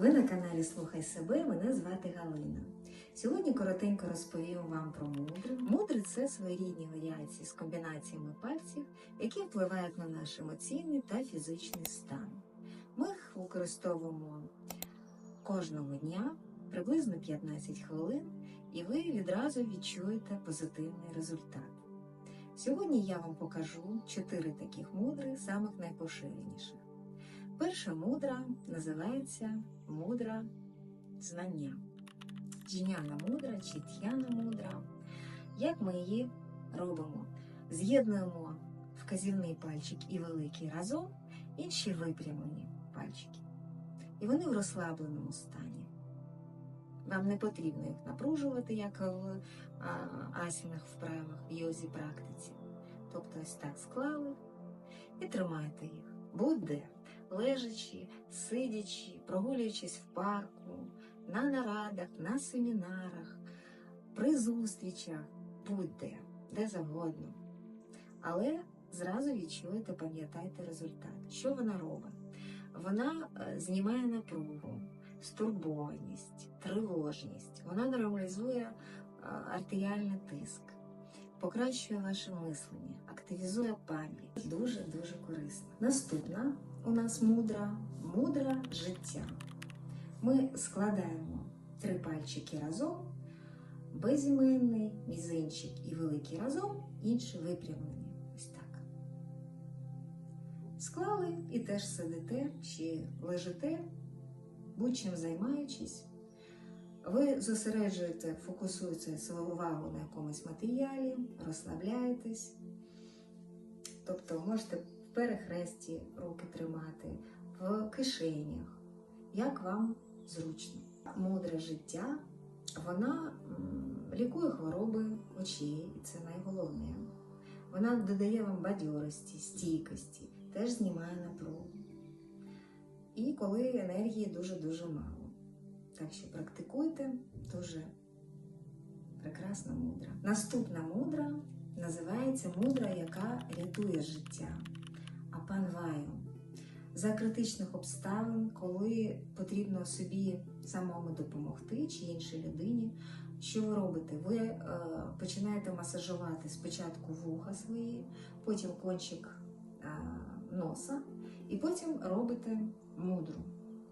Ви на каналі Слухай себе. Мене звати Галина. Сьогодні коротенько розповім вам про мудри. Мудри це своєрідні варіації з комбінаціями пальців, які впливають на наш емоційний та фізичний стан. Ми їх використовуємо кожного дня приблизно 15 хвилин, і ви відразу відчуєте позитивний результат. Сьогодні я вам покажу чотири таких мудри, самих найпоширеніших. Перша мудра називається мудра знання. Джняна мудра чи т'яна мудра. Як ми її робимо? З'єднуємо вказівний пальчик і великий разом, інші випрямлені пальчики. І вони в розслабленому стані. Вам не потрібно їх напружувати, як в асінах вправах, в йозі практиці. Тобто ось так склали і тримаєте їх. Будь-де лежачи, сидячи, прогулюючись в парку, на нарадах, на семінарах, при зустрічах, будь-де, де завгодно. Але зразу відчуєте, пам'ятайте результат. Що вона робить? Вона е, знімає напругу, стурбованість, тривожність. Вона нормалізує е, артеріальний тиск, покращує ваше мислення, активізує пам'ять. Дуже дуже корисно. Наступна у нас мудра, мудра життя. Ми складаємо три пальчики разом, безіменний, мізинчик і великий разом, інші випрямлені. Ось так. Склали і теж сидите чи лежите, будь-чим займаючись. Ви зосереджуєте, фокусуєте свою увагу на якомусь матеріалі, розслабляєтесь. Тобто можете перехресті руки тримати, в кишенях, як вам зручно. Мудре життя, вона лікує хвороби очей, і це найголовніше. Вона додає вам бадьорості, стійкості, теж знімає напругу. І коли енергії дуже-дуже мало. Так що практикуйте дуже прекрасна мудра. Наступна мудра називається мудра, яка рятує життя. Апанваю. За критичних обставин, коли потрібно собі самому допомогти чи іншій людині, що ви робите? Ви е, починаєте масажувати спочатку вуха свої, потім кончик е, носа, і потім робите мудру.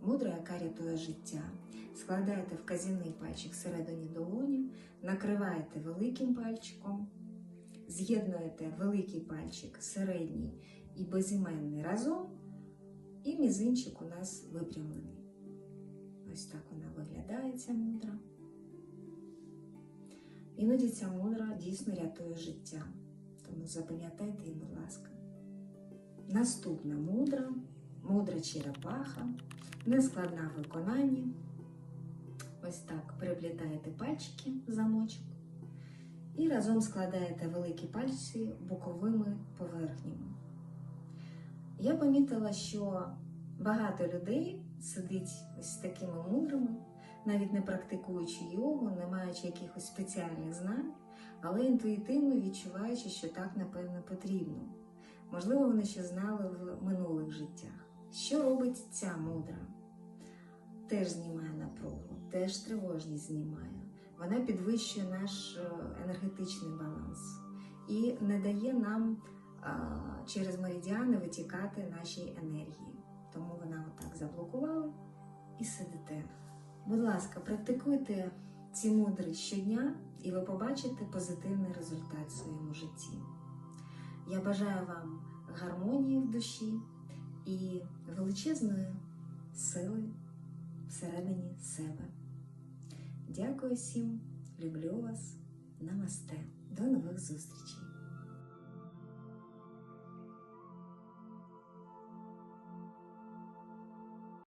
Мудра, яка рятує життя. Складаєте вказівний пальчик всередині долоні, накриваєте великим пальчиком, з'єднуєте великий пальчик, середній і безіменний разом, і мізинчик у нас випрямлений. Ось так вона виглядає, ця мудра. Іноді ця мудра дійсно рятує життя. Тому запам'ятайте її, будь ласка. Наступна мудра, мудра черепаха, нескладна в виконанні. Ось так переплітаєте пальчики замочок і разом складаєте великі пальці боковими поверхнями. Я помітила, що багато людей сидить ось такими мудрами, навіть не практикуючи йогу, не маючи якихось спеціальних знань, але інтуїтивно відчуваючи, що так, напевно, потрібно. Можливо, вони ще знали в минулих життях. Що робить ця мудра? Теж знімає напругу, теж тривожність знімає. Вона підвищує наш е, енергетичний баланс і не дає нам через меридіани витікати нашій енергії. Тому вона отак заблокувала і сидите. Будь ласка, практикуйте ці мудри щодня, і ви побачите позитивний результат в своєму житті. Я бажаю вам гармонії в душі і величезної сили всередині себе. Дякую всім, люблю вас, намасте. До нових зустрічей!